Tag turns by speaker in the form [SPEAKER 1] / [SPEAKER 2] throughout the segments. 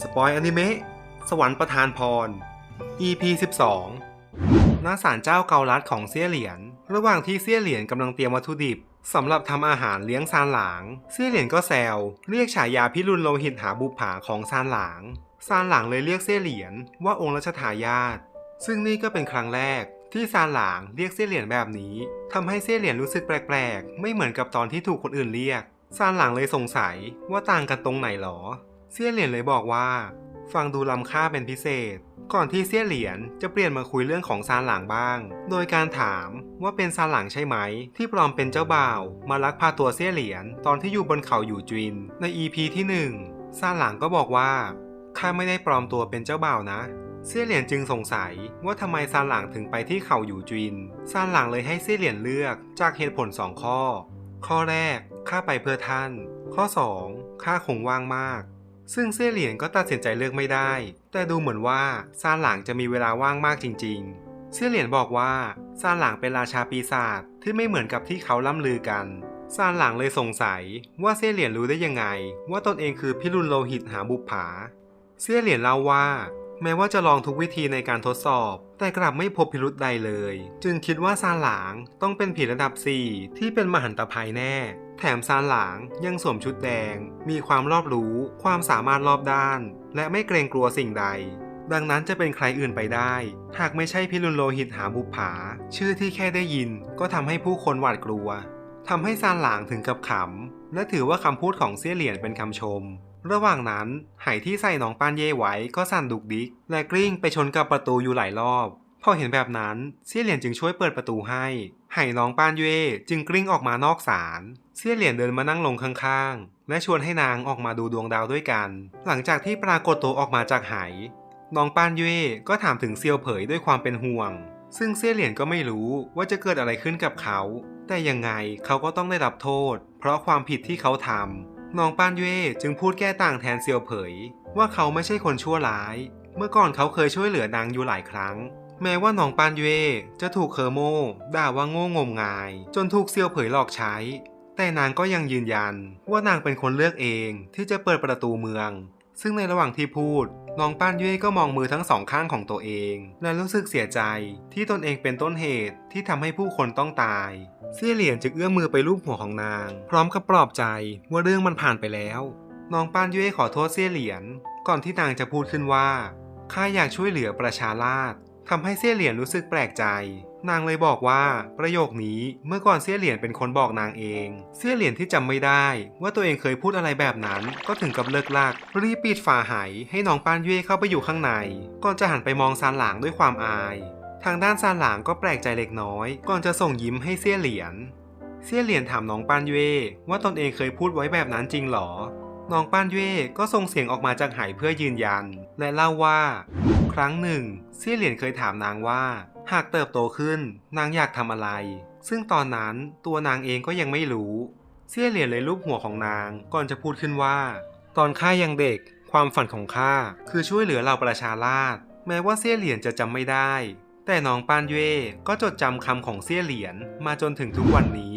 [SPEAKER 1] สปอยอนิเมะสวรรค์ประทานพร EP 12ณศาลเจ้าเกาลัดของเซี่ยเหลียน ระหว่างที่เซี่ยเหลียนกำลังเตรียมวัตถุดิบสำหรับทำอาหารเลี้ยงซานหลาง เซี่ยเหลียนก็แซวเรียกฉายาพิรุณโลหิตหาบุปผาของซานหลาง ซานหลางเลยเรียกเซี่ยเหลียนว่าองค์รัชทายาท ซึ่งนี่ก็เป็นครั้งแรกที่ซานหลางเรียกเซี่ยเหลียนแบบนี้ทำให้เซี่ยเหลียนรู้สึกแปลกๆ ไม่เหมือนกับตอนที่ถูกคนอื่นเรียก ซานหลางเลยสงสัยว่าต่างกันตรงไหนหรอ เซี่ยเหลียนเลยบอกว่า ฟังดูล้ำค่าเป็นพิเศษ ก่อนที่เซี่ยเหลียนจะเปลี่ยนมาคุยเรื่องของซานหลางบ้าง โดยการถามว่าเป็นซานหลางใช่ไหม ที่ปลอมเป็นเจ้าบ่าว มาลักพาตัวเซี่ยเหลียนตอนที่อยู่บนเขาอยู่จิน ใน EP ที่หนึ่งซานหลางก็บอกว่าข้าไม่ได้ปลอมตัวเป็นเจ้าบ่าวนะเซี่ยเหลียนจึงสงสัยว่าทำไมซานหลางถึงไปที่เขาอยู่จิน ซานหลางเลยให้เซี่ยเหลียนเลือกจากเหตุผลสองข้อ ข้อแรก ข้าไปเพื่อท่าน ข้อสองข้าคงว่างมาก ซึ่งเซี่ยเหลียนก็ตัดสินใจเลือกไม่ได้ แต่ดูเหมือนว่าซานหลางจะมีเวลาว่างมากจริง ๆ เซี่ยเหลียนบอกว่าซานหลางเป็นราชาปีศาจที่ไม่เหมือนกับที่เขาล่ำลือกันซานหลังเลยสงสัยว่าเซี่ยเหลียนรู้ได้ยังไง ว่าตนเองคือพิรุณโลหิตหาบุปผา เซี่ยเหลียนเล่าว่า แม้ว่าจะลองทุกวิธีในการทดสอบ แต่กลับไม่พบพิรุธใดเลย จึงคิดว่าซานหลางต้องเป็นผีระดับ 4 ที่เป็นมหันตภัยแน่ แถมซานหลางยังสวมชุดแดง มีความรอบรู้ ความสามารถรอบด้าน และไม่เกรงกลัวสิ่งใด ดังนั้นจะเป็นใครอื่นไปได้ หากไม่ใช่พิรุณโลหิตหาบุปผา ชื่อที่แค่ได้ยินก็ทำให้ผู้คนหวาดกลัวทำให้ซานหลางถึงกับขำและถือว่าคำพูดของเซี่ยเหลียนเป็นคำชม ระหว่างนั้นไหที่ใส่น้องปานเย่ไว้ก็สั่นดุกดิก และกลิ้งไปชนกับประตูอยู่หลายรอบพอเห็นแบบนั้นเซี่ยเหลียนจึงช่วยเปิดประตูให้ ไหหน้องปานเย่จึงกลิ้งออกมานอกศาลเซี่ยเหลียนเดินมานั่งลงข้างๆ และชวนให้นางออกมาดูดวงดาวด้วยกัน หลังจากที่ปรากฏตัวออกมาจากไหน้องปานเย่ก็ถามถึงเซียวเผยด้วยความเป็นห่วง ซึ่งเซี่ยเหลียนก็ไม่รู้ว่าจะเกิดอะไรขึ้นกับเขา แต่ยังไงเขาก็ต้องได้รับโทษ เพราะความผิดที่เขาทำ น้องปานเย่จึงพูดแก้ต่างแทนเซียวเผย ว่าเขาไม่ใช่คนชั่วร้าย เมื่อก่อนเขาเคยช่วยเหลือนางอยู่หลายครั้ง แม้ว่าน้องปานเย่จะถูกเคอร์โมด่าว่าโง่งมงาย จนถูกเซียวเผยหลอกใช้ แต่นางก็ยังยืนยันว่านางเป็นคนเลือกเองที่จะเปิดประตูเมือง ซึ่งในระหว่างที่พูด น้องป้านยุ้ยก็มองมือทั้งสองข้างของตัวเอง และรู้สึกเสียใจที่ตนเองเป็นต้นเหตุที่ทำให้ผู้คนต้องตาย เสี่ยเหลียนจึงเอื้อมมือไปลูบหัวของนาง พร้อมกับปลอบใจว่าเรื่องมันผ่านไปแล้ว น้องป้านยุ้ยขอโทษเสี่ยเหลียน ก่อนที่นางจะพูดขึ้นว่าข้าอยากช่วยเหลือประชาราษฎรทำให้เสี่ยเหลียนรู้สึกแปลกใจ นางเลยบอกว่าประโยคนี้เมื่อก่อนเซี่ยเหลียนเป็นคนบอกนางเองเซี่ยเหลียนที่จำไม่ได้ ว่าตัวเองเคยพูดอะไรแบบนั้น ก็ถึงกับเลิกลากรีบปิดฝาหายให้น้องปานเย่เข้าไปอยู่ข้างใน ก่อนจะหันไปมองซานหลางด้วยความอาย ทางด้านซานหลางก็แปลกใจเล็กน้อย ก่อนจะส่งยิ้มให้เซี่ยเหลียนเซี่ยเหลียนถามน้องปานเย่ว่าตนเองเคยพูดไว้แบบนั้นจริงหรอน้องปานเย่ก็ส่งเสียงออกมาจากไหเพื่อยืนยัน และเล่าว่า ครั้งหนึ่งเซี่ยเหลียนเคยถามนางว่า หากเติบโตขึ้นนางอยากทำอะไร ซึ่งตอนนั้นตัวนางเองก็ยังไม่รู้เซี่ยเหลียนเลยลูบหัวของนางก่อนจะพูดขึ้นว่า ตอนข้ายังเด็ก ความฝันของข้าคือช่วยเหลือเราประชาราษฎรแม้ว่าเซี่ยเหลียนจะจำไม่ได้ แต่น้องปานเย่ก็จดจำคำของเซี่ยเหลียนมาจนถึงทุกวันนี้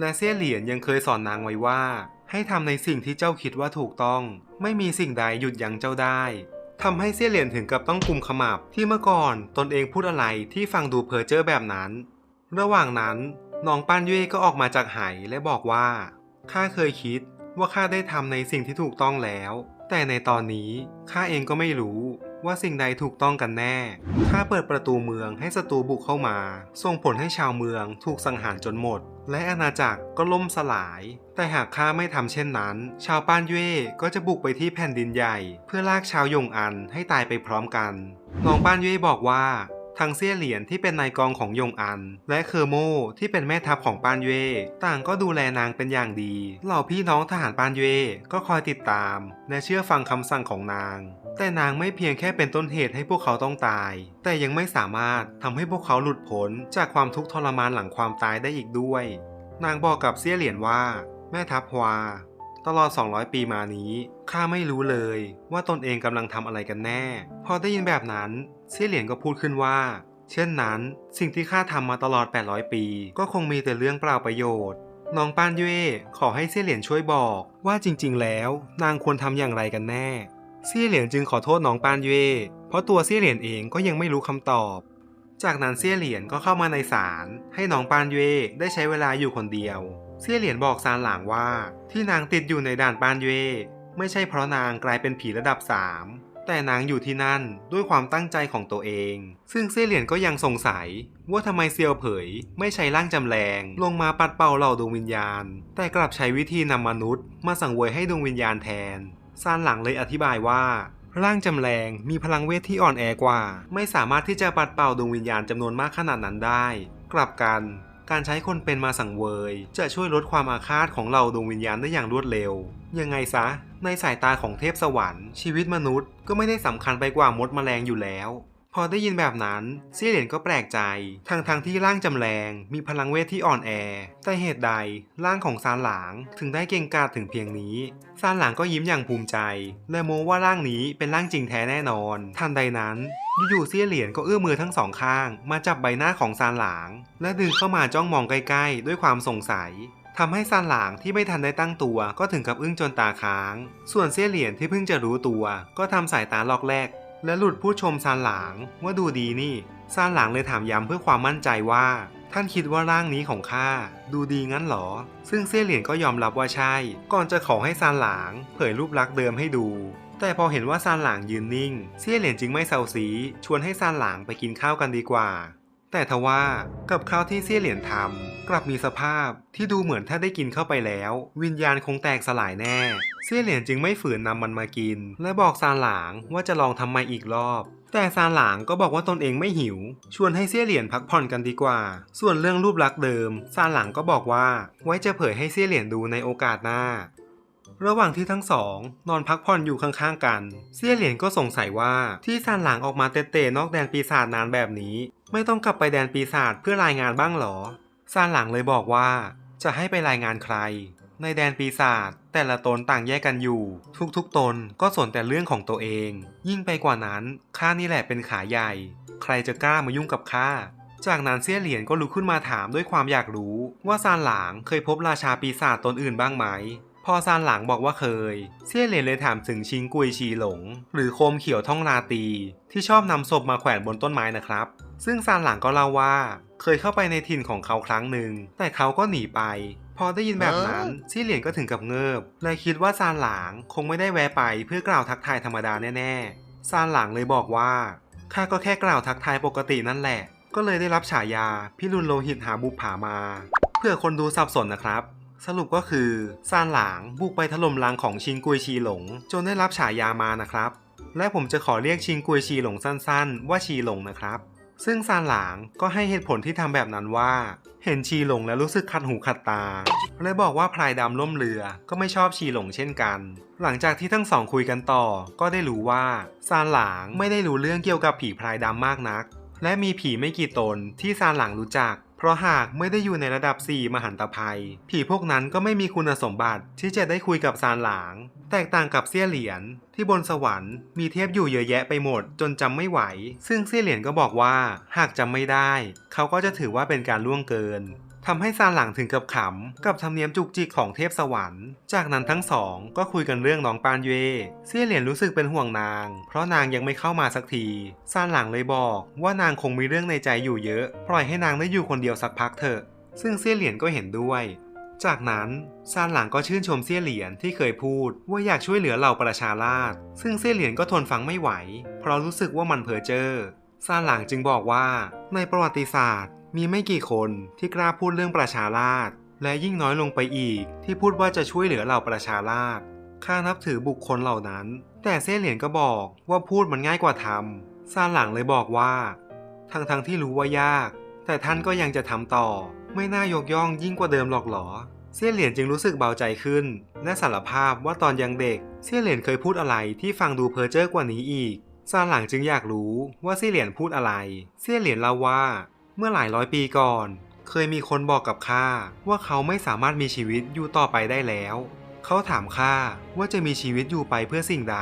[SPEAKER 1] และเซี่ยเหลียนยังเคยสอนนางไว้ว่า ให้ทำในสิ่งที่เจ้าคิดว่าถูกต้อง ไม่มีสิ่งใดหยุดยั้งเจ้าได้ ทำให้เซี่ยเหลียนถึงกับต้องกุมขมับที่เมื่อก่อนตนเองพูดอะไรที่ฟังดูเพ้อเจ้อแบบนั้น ระหว่างนั้นน้องปานเย่ก็ออกมาจากไหและบอกว่าข้าเคยคิดว่าข้าได้ทำในสิ่งที่ถูกต้องแล้ว แต่ในตอนนี้ข้าเองก็ไม่รู้ว่าสิ่งใดถูกต้องกันแน่ ข้าเปิดประตูเมืองให้ศัตรูบุกเข้ามา ส่งผลให้ชาวเมืองถูกสังหารจนหมด และอาณาจักรก็ล่มสลาย แต่หากข้าไม่ทำเช่นนั้น ชาวป้านเย่ก็จะบุกไปที่แผ่นดินใหญ่ เพื่อลากชาวยงอันให้ตายไปพร้อมกันน้องป้านเย่บอกว่า ทางเซี่ยเหลียนที่เป็นนายกองของยงอัน และเคอร์โมที่เป็นแม่ทัพของปานเย่ต่างก็ดูแลนางเป็นอย่างดี เหล่าพี่น้องทหารปานเย่ก็คอยติดตาม และเชื่อฟังคำสั่งของนาง แต่นางไม่เพียงแค่เป็นต้นเหตุให้พวกเขาต้องตาย แต่ยังไม่สามารถทำให้พวกเขาหลุดพ้นจากความทุกข์ทรมานหลังความตายได้อีกด้วย นางบอกกับเซี่ยเหลียนว่า แม่ทัพฮวาตลอด 200 ปีมานี้ ข้าไม่รู้เลยว่าตนเองกำลังทำอะไรกันแน่ พอได้ยินแบบนั้น เซี่ยเหลียนก็พูดขึ้นว่า เช่นนั้น สิ่งที่ข้าทำมาตลอด 800 ปี ก็คงมีแต่เรื่องเปล่าประโยชน์น้องป้านเย่ขอให้เซี่ยเหลียนช่วยบอกว่าจริง ๆ แล้ว นางควรทำอย่างไรกันแน่ เซี่ยเหรียญจึงขอโทษน้องปานเย่เพราะตัวเซี่ยเหรียญเองก็ยังไม่รู้คำตอบ จากนั้นเซี่ยเหรียญก็เข้ามาในศาลให้น้องปานเย่ได้ใช้เวลาอยู่คนเดียว เซี่ยเหรียญบอกซานหลางว่า ที่นางติดอยู่ในด่านปานเย่ไม่ใช่เพราะนางกลายเป็นผีระดับ3 แต่นางอยู่ที่นั่นด้วยความตั้งใจของตัวเอง ซึ่งเซี่ยเหรียญก็ยังสงสัย ว่าทำไมเซียวเผย ไม่ใช้ร่างจำแรง ลงมาปัดเป่าเหล่าดวงวิญญาณ แต่กลับใช้วิธีนำมนุษย์ มาสังเวยให้ดวงวิญญาณแทนซานหลังเลยอธิบายว่า ร่างจำแรงมีพลังเวทที่อ่อนแอกว่า ไม่สามารถที่จะปัดเป่าดวงวิญญาณจำนวนมากขนาดนั้นได้ กลับกัน การใช้คนเป็นมาสังเวย จะช่วยลดความอาฆาตของเราดวงวิญญาณได้อย่างรวดเร็ว ยังไงซะ ในสายตาของเทพสวรรค์ชีวิตมนุษย์ก็ไม่ได้สำคัญไปกว่ามดแมลงอยู่แล้ว อได้ยินแบบนั้นเซี่ยเหรียญก็แปลกใจทั้งทางๆที่ร่างจำแรง มีพลังเวทที่อ่อนแอ แต่เหตุใดร่างของซานหลางถึงได้เก่งกาจถึงเพียงนี้ซานหลางก็ยิ้มอย่างภูมิใจ และโม้ว่าร่างนี้เป็นร่างจริงแท้แน่นอน ทันใดนั้นอยู่ๆเซียเหรียญก็เอื้อมมือทั้งสองข้าง มาจับใบหน้าของซานหลาง และดึงเข้ามาจ้องมองใกล้ๆ ด้วยความสงสัยทำให้ซานหลางที่ไม่ทันได้ตั้งตัวก็ถึงกับอึ้งจนตาค้าง ส่วนเซียเหรียญที่เพิ่งจะรู้ตัว ก็ทำสายตาลอกแรก และหลุดพูดชมซานหลางว่าดูดีนี่ซานหลางเลยถามย้ำเพื่อความมั่นใจว่า ท่านคิดว่าร่างนี้ของข้าดูดีงั้นหรอ ซึ่งเซี่ยเหรียนก็ยอมรับว่าใช่ ก่อนจะขอให้ซานหลางเผยรูปลักษณ์เดิมให้ดู แต่พอเห็นว่าซานหลางยืนนิ่ง เซี่ยเหรียนจึงไม่เซาซีชวนให้ซานหลางไปกินข้าวกันดีกว่า แต่ทว่ากับข้าวที่เซี่ยเหรียญทำกลับมีสภาพที่ดูเหมือนถ้าได้กินเข้าไปแล้ว วิญญาณคงแตกสลายแน่ เซี่ยเหรียญจึงไม่ฝืนนำมันมากิน และบอกซานหลางว่าจะลองทำใหม่อีกรอบ แต่ซานหลางก็บอกว่าตนเองไม่หิว ชวนให้เซี่ยเหรียญพักผ่อนกันดีกว่า ส่วนเรื่องรูปลักษณ์เดิมซานหลางก็บอกว่า ไว้จะเผยให้เซี่ยเหรียญดูในโอกาสหน้าระหว่างที่ทั้งสอง นอนพักผ่อนอยู่ข้างๆกัน เซี่ยเหรียญก็สงสัยว่าที่ซานหลางออกมาเตะๆนอกแดนปีศาจนานแบบนี้ ไม่ต้องกลับไปแดนปีศาจเพื่อรายงานบ้างหรอ ซานหลางเลยบอกว่า จะให้ไปรายงานใคร ในแดนปีศาจแต่ละตนต่างแยกกันอยู่ ทุกๆตนก็สนแต่เรื่องของตัวเอง ยิ่งไปกว่านั้นข้านี่แหละเป็นขาใหญ่ ใครจะกล้ามายุ่งกับข้าจากนั้นเซี่ยเหรียญก็ลุกขึ้นมาถามด้วยความอยากรู้ ว่าซานหลางเคยพบราชาปีศาจตนอื่นบ้างไหม พอซานหลางบอกว่าเคยเซี่ยเหรียญเลยถามถึงชิงกุยชีหลง หรือโคมเขียวท่องราตี ที่ชอบนำศพมาแขวนบนต้นไม้นะครับ ซึ่งซานหลางก็เล่าว่า เคยเข้าไปในถิ่นของเขาครั้งหนึ่ง แต่เขาก็หนีไป พอได้ยินแบบนั้นเซี่ยเหรียญก็ถึงกับเงิบเลยคิดว่าซานหลางคงไม่ได้แวะไปเพื่อกล่าวทักทายธรรมดาแน่ๆซานหลางเลยบอกว่าข้าก็แค่กล่าวทักทายปกตินั่นแหละ ก็เลยได้รับฉายาพิรุณโลหิตหาบุปผามา เพื่อคนดูสับสนนะครับ สรุปก็คือซานหลางบุกไปถล่มรังของชิงกุยชีหลง จนได้รับฉายามานะครับ และผมจะขอเรียกชิงกุยชีหลงสั้นๆ ว่าชีหลงนะครับ ซึ่งซานหลางก็ให้เหตุผลที่ทำแบบนั้นว่า เห็นชีหลงแล้วรู้สึกขัดหูขัดตาเลยบอกว่าพลายดำล่มเรือก็ไม่ชอบชีหลงเช่นกัน หลังจากที่ทั้งสองคุยกันต่อ ก็ได้รู้ว่าซานหลางไม่ได้รู้เรื่องเกี่ยวกับผีพลายดำมากนัก และมีผีไม่กี่ตนที่ซานหลางรู้จัก เพราะหากไม่ได้อยู่ในระดับ 4 มหันตภัย ผีพวกนั้นก็ไม่มีคุณสมบัติที่จะได้คุยกับซานหลาง แตกต่างกับเสี้ยเหรียญที่บนสวรรค์มีเทพอยู่เยอะแยะไปหมดจนจำไม่ไหว ซึ่งเสี้ยเหรียญก็บอกว่าหากจำไม่ได้ เขาก็จะถือว่าเป็นการล่วงเกิน ทำให้ซานหลังถึงกับขำ กับธรรมเนียมจุกจิกของเทพสวรรค์ จากนั้นทั้งสองก็คุยกันเรื่องน้องปานเย่เซี่ยเหรียญรู้สึกเป็นห่วงนาง เพราะนางยังไม่เข้ามาสักทีซานหลังเลยบอกว่านางคงมีเรื่องในใจอยู่เยอะ ปล่อยให้นางได้อยู่คนเดียวสักพักเถอะ ซึ่งเซี่ยเหรียญก็เห็นด้วย จากนั้นซานหลังก็ชื่นชมเซี่ยเหรียญที่เคยพูดว่าอยากช่วยเหลือเหล่าประชาราษฎร์ซึ่งเซี่ยเหรียญก็ทนฟังไม่ไหว เพราะรู้สึกว่ามันเพ้อเจ้อซานหลังจึงบอกว่าในประวัติศาสตร์ มีไม่กี่คนที่กล้าพูดเรื่องประชาราษฎร์และยิ่งน้อยลงไปอีก ที่พูดว่าจะช่วยเหลือเหล่าประชาราษฎร์ข้านับถือบุคคลเหล่านั้น แต่เซี่ยเหรียญก็บอกว่าพูดมันง่ายกว่าทำซานหลังเลยบอกว่า ทั้งๆทที่รู้ว่ายาก แต่ท่านก็ยังจะทำต่อ ไม่น่ายกย่องยิ่งกว่าเดิมหรอกหรอเซี่ยเหรียญจึงรู้สึกเบาใจขึ้น และสารภาพว่าตอนยังเด็กเซี่ยเหรียญเคยพูดอะไรที่ฟังดูเพ้อเจ้อกว่านี้อีกซานหลังจึงอยากรู้ว่าเซี่ยเหรียญพูดอะไรเซี่ยเหรียญเล่าว่า เมื่อหลายร้อยปีก่อน เคยมีคนบอกกับข้าว่าเขาไม่สามารถมีชีวิตอยู่ต่อไปได้แล้ว เขาถามข้าว่าจะมีชีวิตอยู่ไปเพื่อสิ่งใด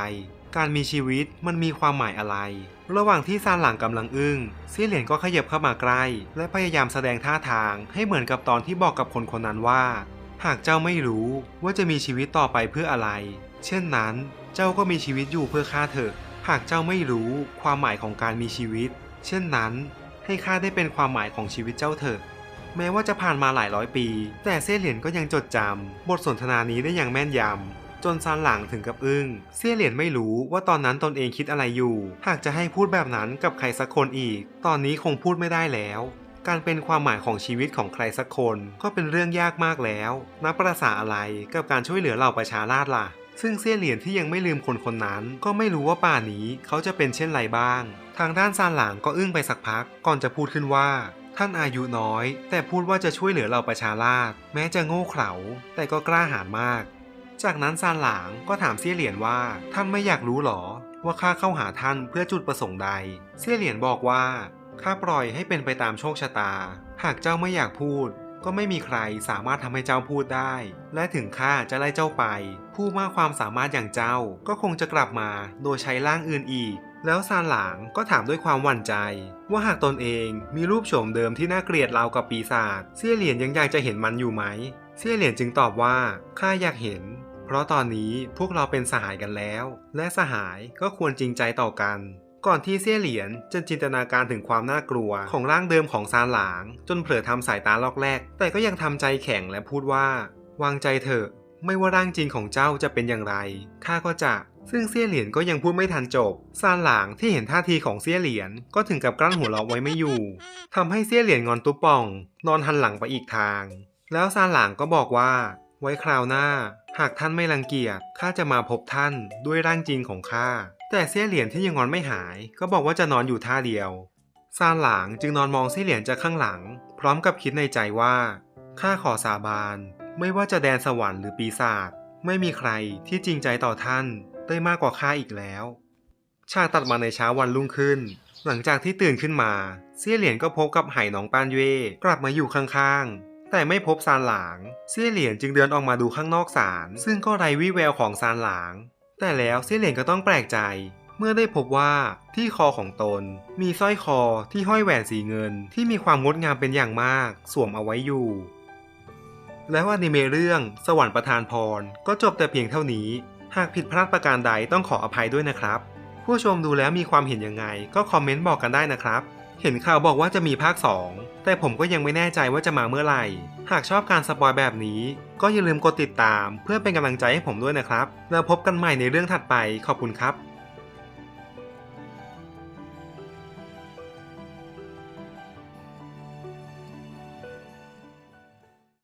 [SPEAKER 1] การมีชีวิตมันมีความหมายอะไร ระหว่างที่ซานหลังกำลังอึ้งเซี่ยเหรียญก็ขยับเข้ามาใกล้ และพยายามแสดงท่าทางให้เหมือนกับตอนที่บอกกับคนคนนั้นว่า หากเจ้าไม่รู้ว่าจะมีชีวิตต่อไปเพื่ออะไร เช่นนั้น เจ้าก็มีชีวิตอยู่เพื่อข้าเถอะ หากเจ้าไม่รู้ความหมายของการมีชีวิต เช่นนั้น ให้ข้าได้เป็นความหมายของชีวิตเจ้าเถอะแม้ว่าจะผ่านมาหลายร้อยปี แต่เซี่ยเหรียญก็ยังจดจำบทสนทนานี้ได้อย่างแม่นยำจนซานหลังถึงกับอึ้งเซี่ยเหรียญไม่รู้ว่าตอนนั้นตนเองคิดอะไรอยู่ หากจะให้พูดแบบนั้นกับใครสักคนอีก ตอนนี้คงพูดไม่ได้แล้ว การเป็นความหมายของชีวิตของใครสักคนก็เป็นเรื่องยากมากแล้วนับประสาอะไรกับการช่วยเหลือเหล่าประชาราษฎร์ล่ะ ซึ่งเซี่ยเหรียญที่ยังไม่ลืมคนคนนั้น ก็ไม่รู้ว่าป่านี้เขาจะเป็นเช่นไรบ้าง ทางด้านซานหลางก็อึ้งไปสักพัก ก่อนจะพูดขึ้นว่า ท่านอายุน้อย แต่พูดว่าจะช่วยเหลือเหล่าประชาราษฎรแม้จะโง่เขลาแต่ก็กล้าหาญมาก จากนั้นซานหลางก็ถามเซี่ยเหรียญว่า ท่านไม่อยากรู้หรอ ว่าข้าเข้าหาท่านเพื่อจุดประสงค์ใดเซี่ยเหรียญบอกว่าข้าปล่อยให้เป็นไปตามโชคชะตา หากเจ้าไม่อยากพูด ก็ไม่มีใครสามารถทำให้เจ้าพูดได้ และถึงข้าจะไล่เจ้าไป ผู้มากความสามารถอย่างเจ้าก็คงจะกลับมาโดยใช้ร่างอื่นอีก แล้วซานหลางก็ถามด้วยความหวั่นใจ ว่าหากตนเองมีรูปโฉมเดิมที่น่าเกลียดราวกับปีศาจเซี่ยเหรียญยังอยากจะเห็นมันอยู่ไหมเซี่ยเหรียญจึงตอบว่าข้าอยากเห็นเพราะตอนนี้พวกเราเป็นสหายกันแล้ว และสหายก็ควรจริงใจต่อกัน ก่อนที่เซี่ยเหรียญจะจินตนาการถึงความน่ากลัวของร่างเดิมของซานหลาง จนเผลอทำสายตาลอกแรก แต่ก็ยังทำใจแข็งและพูดว่า วางใจเถอะ ไม่ว่าร่างจริงของเจ้าจะเป็นอย่างไรข้าก็จะซึ่งเซี่ยเหรียญก็ยังพูดไม่ทันจบ ซานหลางที่เห็นท่าทีของเซี่ยเหรียญก็ถึงกับกลั้นหัวเราะไว้ไม่อยู่ทำให้เซี่ยเหรียญงอนตุ๊ป่อง นอนหันหลังไปอีกทาง แล้วซานหลางก็บอกว่า ไว้คราวหน้า หากท่านไม่รังเกียจข้าจะมาพบท่านด้วยร่างจริงของข้า แต่เซี่ยเหรียญที่ยังงอนไม่หาย ก็บอกว่าจะนอนอยู่ท่าเดียวซานหลางจึงนอนมองเซี่ยเหรียญจากข้างหลัง พร้อมกับคิดในใจว่าข้าขอสาบานไม่ว่าจะแดนสวรรค์หรือปีศาจไม่มีใครที่จริงใจต่อท่านได้มากกว่าข้าอีกแล้วฉากตัดมาในเช้าวันรุ่งขึ้น หลังจากที่ตื่นขึ้นมาเซี่ยเหรียญก็พบกับไหหนองปานเย่กลับมาอยู่ข้างๆ แต่ไม่พบซานหลางเซี่ยเหรียญจึงเดินออกมาดูข้างนอกศาลซึ่งก็ไร้วี่แววของซานหลาง แต่แล้วเซี่ยเหรียญก็ต้องแปลกใจ เมื่อได้พบว่าที่คอของตน มีสร้อยคอที่ห้อยแหวนสีเงินที่มีความงดงามเป็นอย่างมากสวมเอาไว้อยู่ แล้วอนิเมะเรื่องสวรรค์ประทานพรก็จบแต่เพียงเท่านี้ หากผิดพลาดประการใดต้องขออภัยด้วยนะครับ ผู้ชมดูแล้วมีความเห็นยังไง ก็คอมเมนต์บอกกันได้นะครับเห็นข่าวบอกว่าจะมีภาค 2 แต่ผมก็ยังไม่แน่ใจว่าจะมาเมื่อไหร่ หากชอบการสปอยแบบนี้ ก็อย่าลืมกดติดตามเพื่อเป็นกำลังใจให้ผมด้วยนะครับ แล้วพบกันใหม่ในเรื่องถัดไปขอบคุณครับ